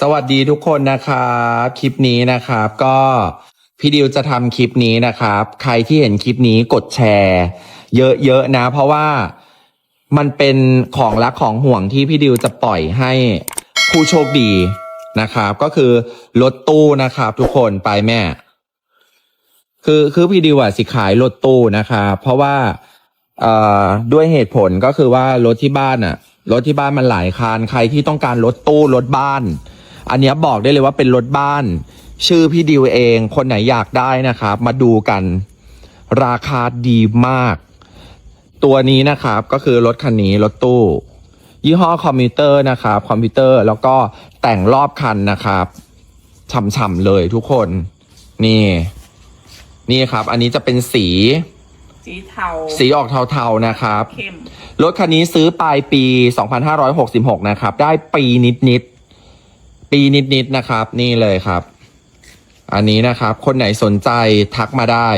สวัสดีทุกคนนะครับคลิปนี้นะครับ ก็พี่ดิวจะทำคลิปนี้นะครับ ใครที่เห็นคลิปนี้กดแชร์ เยอะๆนะ เพราะว่ามันเป็นของรักของห่วงที่พี่ดิวจะปล่อยให้ผู้โชคดีนะครับ ก็คือรถตู้นะครับ ทุกคนไปแม่ คือคือพี่ดิวอะสิขายรถตู้นะครับเพราะว่าเอ่อด้วยเหตุผลก็คือว่ารถที่บ้านอะรถที่บ้านมันหลายคันใครที่ต้องการรถตู้รถบ้าน อันเนี้ยบอกได้เลยว่าเป็นรถบ้าน ชื่อพี่ดิวเอง คนไหนอยากได้นะครับ มาดูกัน ราคาดีมาก ตัวนี้นะครับก็คือรถคันนี้รถตู้ ยี่ห้อคอมพิวเตอร์นะครับคอมพิวเตอร์แล้วก็แต่งรอบคันนะครับฉ่ำๆเลยทุกคน นี่ นี่ครับ อันนี้จะเป็นสี สีเทา สีออกเทาๆนะครับเข้มรถคันนี้ซื้อปลายปี 2566 นะครับ ได้ปีนิดๆ ปีนิดๆนะครับ นี่เลยครับ อันนี้นะครับ คนไหนสนใจทักมาได้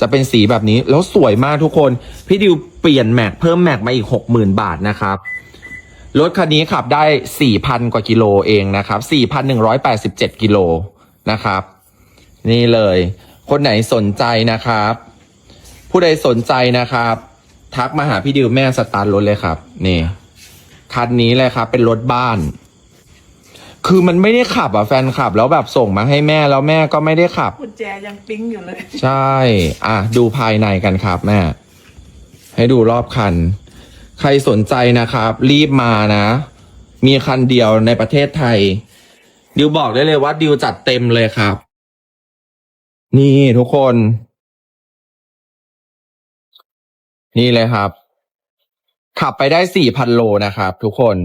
จะเป็นสีแบบนี้แล้วสวยมากทุกคน พี่ดิวเปลี่ยนแม็กเพิ่มแม็กมาอีก60,000บาทนะครับรถคันนี้ขับได้ 4,000 กว่ากิโลเองนะครับ 4,187 กิโลนะครับ นี่เลย คนไหนสนใจนะครับ ผู้ใดสนใจนะครับ ทักมาหาพี่ดิวแม่สตาร์ทรถเลยครับ นี่ คันนี้เลยครับ เป็นรถบ้าน คือมันไม่ได้ขับอะแฟนขับ แล้วแบบส่งมาให้แม่แล้วแม่ก็ไม่ได้ขับ กุญแจยังปิ๊งอยู่เลย ใช่ อะ ดูภายในกันครับแม่ ให้ดูรอบคัน ใครสนใจนะครับ รีบมานะ มีคันเดียวในประเทศไทย ดิวบอกได้เลยว่าดิวจัดเต็มเลยครับ นี่ทุกคน นี่เลยครับ ขับไปได้สี่พันโลนะครับ ทุกคน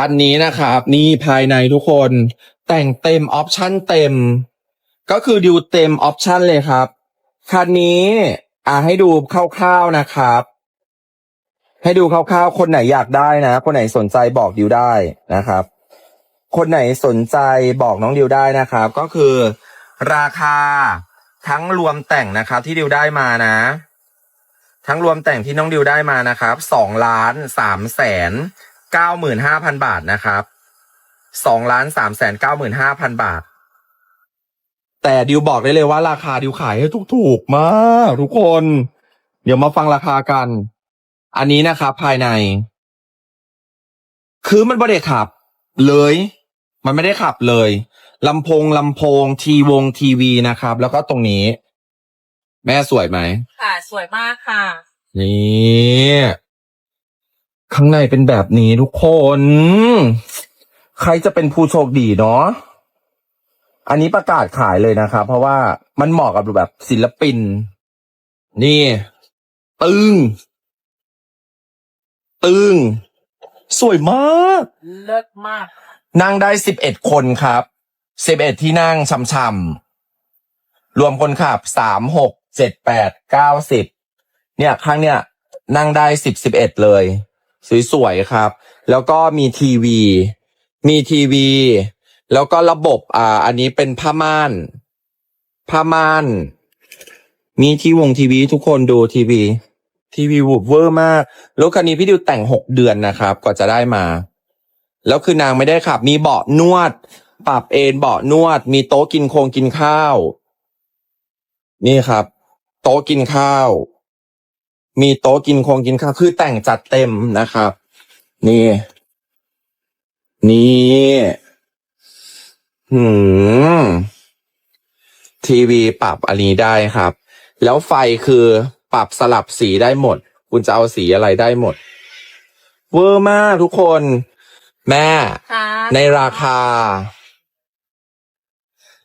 คันนี้นะครับ นี่ภายในทุกคนแต่งเต็มออปชั่นเต็ม ก็คือดิวเต็มออปชั่นเลยครับ คันนี้อ่าให้ดูคร่าวๆนะครับ ให้ดูคร่าวๆ คนไหนอยากได้นะ คนไหนสนใจบอกดิวได้นะครับ คนไหนสนใจบอกน้องดิวได้นะครับ ก็คือราคาทั้งรวมแต่งนะครับที่ดิวได้มานะ ทั้งรวมแต่งที่น้องดิวได้มานะครับสองล้านสามแสน เก้าหมื่นห้าพันบาทนะครับสองล้านสามแสนเก้าหมื่นห้าพันบาท แต่ดิวบอกได้เลยว่าราคาดิวขายให้ถูกๆมากทุกคน เดี๋ยวมาฟังราคากัน อันนี้นะครับภายใน คือมันไม่ได้ขับ เลย มันไม่ได้ขับเลยลำโพงลำโพงทีวงทีวีนะครับ แล้วก็ตรงนี้ แม่สวยไหมค่ะ สวยมากค่ะ นี่ ข้างในเป็นแบบนี้ทุกคน ใครจะเป็นผู้โชคดีเนาะอันนี้ประกาศขายเลยนะครับเพราะว่ามันเหมาะกับแบบศิลปิน นี่ ตึง ตึง สวยมาก เลิศมาก นั่งได้สิบเอ็ดคนครับสิบเอ็ดที่นั่งช่ำๆรวมคนขับสามหกเจ็ดแปดเก้าสิบเนี่ยครั้งเนี้ยนั่งได้สิบสิบเอ็ดเลย สวยๆครับ แล้วก็มีทีวี มีทีวี แล้วก็ระบบอ่า อันนี้เป็นผ้าม่านผ้าม่าน มีทีวงทีวีทุกคนดูทีวี ทีวีวูบเวอร์มากรถคันนี้พี่ดิวแต่งหกเดือนนะครับกว่าจะได้มา แล้วคือนางไม่ได้ขับ มีเบาะนวด ปรับเอนเบาะนวด มีโต๊ะกินโคงกินข้าว นี่ครับ โต๊ะกินข้าว มีโต๊ะกินโคงกินข้าวคือแต่งจัดเต็มนะครับ นี่ นี่หืมทีวีปรับอันนี้ได้ครับ แล้วไฟคือปรับสลับสีได้หมด คุณจะเอาสีอะไรได้หมด เวอร์มากทุกคน แม่ค่ะในราคา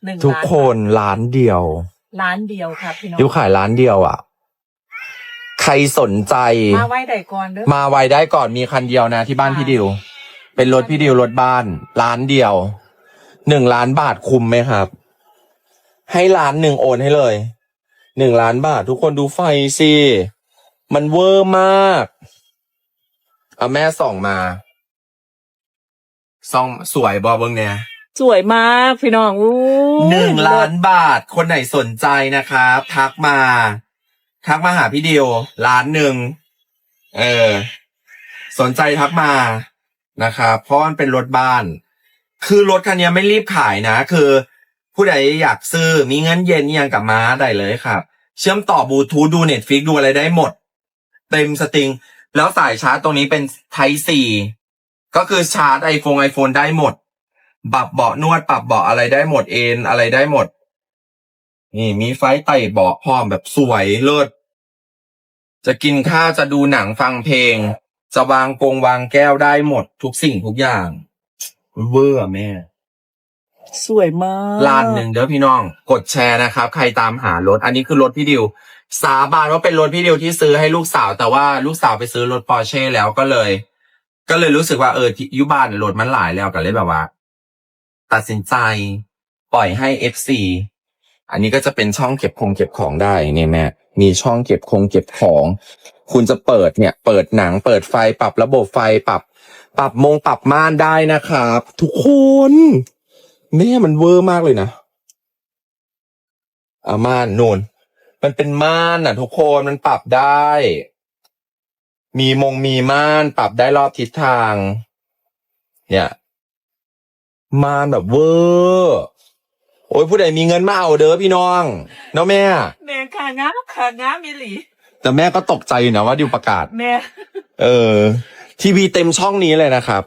หนึ่งทุกล้านคนล้านเดียวล้านเดียวค่ะพี่น้องดิวขายล้านเดียวอะ ใครสนใจ มาไว้ใดก่อนเด้อมาไวได้ก่อนมีคันเดียวนะที่บ้านพี่ดิว เป็นรถพี่ดิวรถบ้านล้านเดียว หนึ่งล้านบาทคุ้มไหมครับ ให้ล้านหนึ่งโอนให้เลย หนึ่งล้านบาท ทุกคนดูไฟสิ มันเวอร์มากเอาแม่ส่องมาส่องสวยบอเบิงเนี่ย สวยมากพี่น้องอู้หนึ่งล้านบาท คนไหนสนใจนะครับ ทักมา ทักมาหาพี่ดิวล้านหนึ่งเออ สนใจทักมานะครับเพราะมันเป็นรถบ้าน คือรถคันนี้ไม่รีบขายนะ คือ ผู้ใดอยากซื้อมีเงินเย็นยังกับม้าได้เลยครับ เชื่อมต่อบลูทูธดูเน็ตฟิกดูอะไรได้หมด เต็มสตริง แล้วสายชาร์จตรงนี้เป็น Type C ก็คือชาร์จไอโฟนไอโฟนได้หมดปรับเบาะนวดปรับเบาะอะไรได้หมดเอนอะไรได้หมด นี่มีไฟไต่เบาะพร้อมแบบสวยเลิศจะกินข้าวจะดูหนังฟังเพลง จะวางกงวางแก้วได้หมดทุกสิ่งทุกอย่าง เวอร์อะแม่ สวยมากล้านหนึ่งเด้อพี่น้อง กดแชร์นะครับ ใครตามหารถ อันนี้คือรถพี่ดิว สาบานว่าเป็นรถพี่ดิวที่ซื้อให้ลูกสาว แต่ว่าลูกสาวไปซื้อรถปอร์เช่แล้วก็เลย ก็เลยรู้สึกว่าเออที่อยุบานรถมันหลายแล้วก็เลยแบบว่า ตัดสินใจ ปล่อยให้ FC อันนี้ก็จะเป็นช่องเก็บคงเก็บของได้เนี่ยแม่มีช่องเก็บคงเก็บของ คุณจะเปิดเนี่ย เปิดหนังเปิดไฟปรับระบบไฟปรับ ปรับมงปรับม่านได้นะครับ ทุกคนแม่มันเวอร์มากเลยนะอาม่านนูนมันเป็นม่านอะ ทุกคนมันปรับได้ มีมงมีม่านปรับได้รอบทิศทาง เนี่ยม่านแบบเวอร์ อ้ยผู้ใดมีเงินมาเอาเด้อพี่น้องเนาะแม่ แม่ขางามขางามมิหลีแต่แม่ก็ตกใจอยู่นะว่าดิวประกาศ แม่เออ ทีวีเต็มช่องนี้เลยนะครับ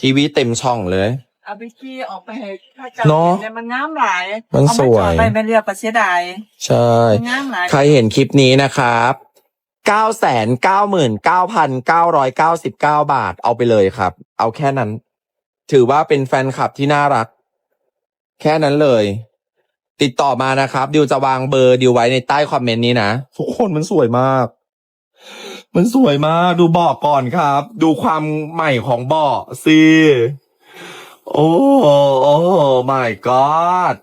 ทีวีเต็มช่องเลย เอาไปขี้ออกไปให้พระเจ้าเนอะเห็เนี่ยมันงามหลายมันสวย เอามาจอดไปไม่เรียกประเสียดายใช่ มันงามหลาย ใครเห็นคลิปนี้นะครับเก้าแสนเก้าหมื่นเก้าพันเก้าร้อยเก้าสิบเก้าบาท เอาไปเลยครับ เอาแค่นั้น ถือว่าเป็นแฟนคลับที่น่ารัก แค่นั้นเลย ติดต่อมานะครับดิวจะวางเบอร์ดิวไว้ในใต้คอมเมนต์นี้นะทุกคนมันสวยมาก มันสวยมาก ดูเบาะก่อนครับ ดูความใหม่ของเบาะสิโอ้โอ้ my god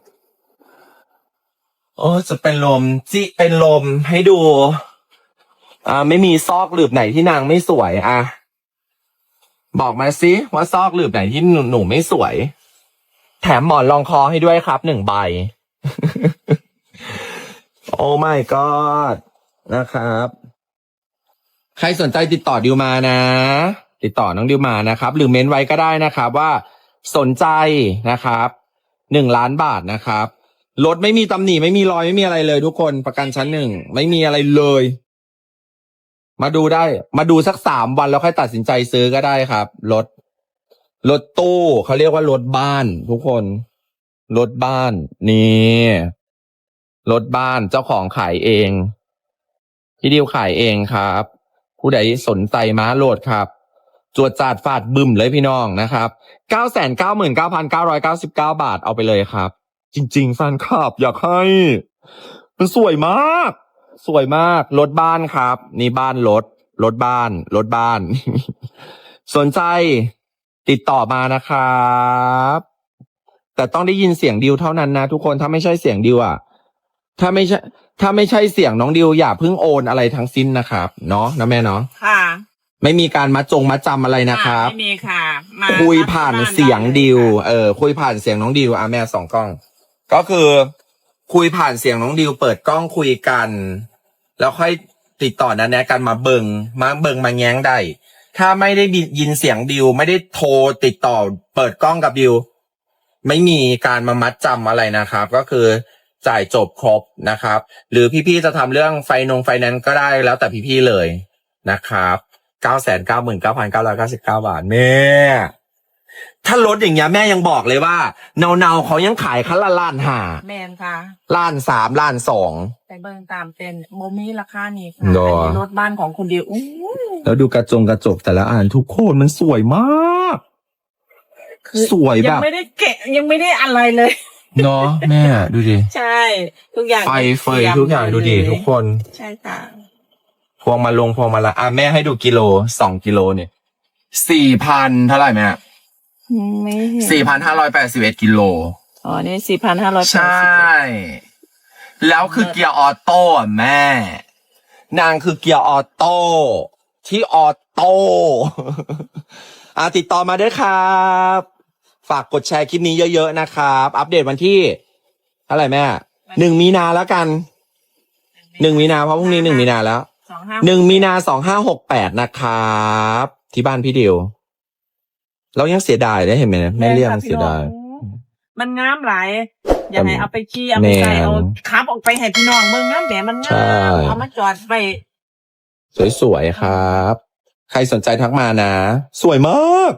โอ้จะเป็นลมจิเป็นลมให้ดู อ่า ไม่มีซอกหลืบไหนที่นางไม่สวย อะ บอกมาสิว่าซอกหลืบไหนที่หนูหนูไม่สวย แถมหมอนรองคอให้ด้วยครับหนึ่งใบ โอ้ my god นะครับ ใครสนใจติดต่อดิวมานะ ติดต่อน้องดิวมานะครับ หรือเม้นไว้ก็ได้นะครับ ว่าสนใจนะครับหนึ่งล้านบาทนะครับรถไม่มีตำหนิไม่มีรอยไม่มีอะไรเลย ทุกคนประกันชั้นหนึ่งไม่มีอะไรเลย มาดูได้ มาดูสักสามวันแล้วค่อยตัดสินใจซื้อก็ได้ครับรถ รถตู้เขาเรียกว่ารถบ้าน ทุกคน รถบ้าน นี่รถบ้านเจ้าของขายเอง พี่ดิวขายเองครับ ผู้ใดสนใจม้าโหลดครับจวดจาดฟาดบึ้มเลยพี่น้องนะครับ9 9 9 9 9 9 9บาทเอาไปเลยครับ จริงๆแฟนคลับอยากให้ มันสวยมาก สวยมากรถบ้านครับ นี่บ้านรถรถบ้านรถบ้าน สนใจ ติดต่อมานะครับ แต่ต้องได้ยินเสียงดิวเท่านั้นนะทุกคนถ้าไม่ใช่เสียงดิวอะถ้าไม่ใช่ ถ้าไม่ใช่เสียงน้องดิวอย่าเพิ่งโอนอะไรทั้งสิ้นนะครับ เนาะนะแม่เนาะค่ะ ไม่มีการมาจงมาจำอะไรนะครับ ไม่มีค่ะมาคุยผ่านเสียงดิว เออ คุยผ่านเสียงน้องดิวอะแม่สองกล้อง ก็คือ คุยผ่านเสียงน้องดิว เปิดกล้องคุยกัน แล้วค่อยติดต่อนันแนะกันมาเบิงมาเบิงมาแง้งได้ ถ้าไม่ได้ยินเสียงดิว ไม่ได้โทรติดต่อ เปิดกล้องกับดิว ไม่มีการมามัดจำอะไรนะครับ ก็คือจ่ายจบครบนะครับ หรือพี่ๆจะทำเรื่องไฟนงไฟแนนซ์ก็ได้แล้วแต่พี่ๆเลยนะครับเก้าแสนเก้าหมื่นเก้าพันเก้าร้อยเก้าสิบเก้าบาทแม่ ถ้ารถอย่างเงี้ยแม่ยังบอกเลยว่า เนาเนาๆเขายังขายคันละล้านห้าแมนค่ะ ล้านสามล้านสองไปเบิ่งตามเป็นโมมี่ราคานี้ค่ะเนอะอันนี้รถบ้านของคุณดิวอู้แล้วดูกระจงกระจกแต่ละอันทุกคนมันสวยมาก คือสวยแบยังบไม่ได้เกะยังไม่ได้อะไรเลย เนาะแม่ดูดิ ใช่ ทุกอย่างไฟเฟยทุกอย่างดูดิทุกคนใช่ค่ะพวงมาลงพวงมาละอะแม่ให้ดูกิโลสองกิโลเนี่ยสี่พันเท่าไหร่แม่ ไม่เห็นสี่พันห้าร้อยแปดสิบเอ็ดกิโล อ๋อ นี่สี่พันห้าร้อยใช่ แล้วคือเกียร์ออโต้อะแม่ นางคือเกียร์ออโต้ที่ออโต้อะติดต่อมาด้วยครับ ฝากกดแชร์คลิปนี้เยอะ ๆ นะครับ อัปเดตวันที่เท่าไหร่แม่หนึ่งมีนาแล้วกันหนึ่งมีนาเพราะพรุ่งนี้หนึ่งมีนาแล้วสองห้าหนึ่งมีนาสองห้าหกแปดนะครับ ที่บ้านพี่ดิว เรายังเสียดายได้เห็นไหมแม่เรียกมันค่ะเสียดายพี่น้องมันงามหลาย อยากให้เอาไปขี้เอาไปแม่นใส่เอาขับออกไปให้พี่น้องเมืองงามแหมมันใช่งามเอามาจอดไปสวยๆครับ ใครสนใจทักมานะ สวยมาก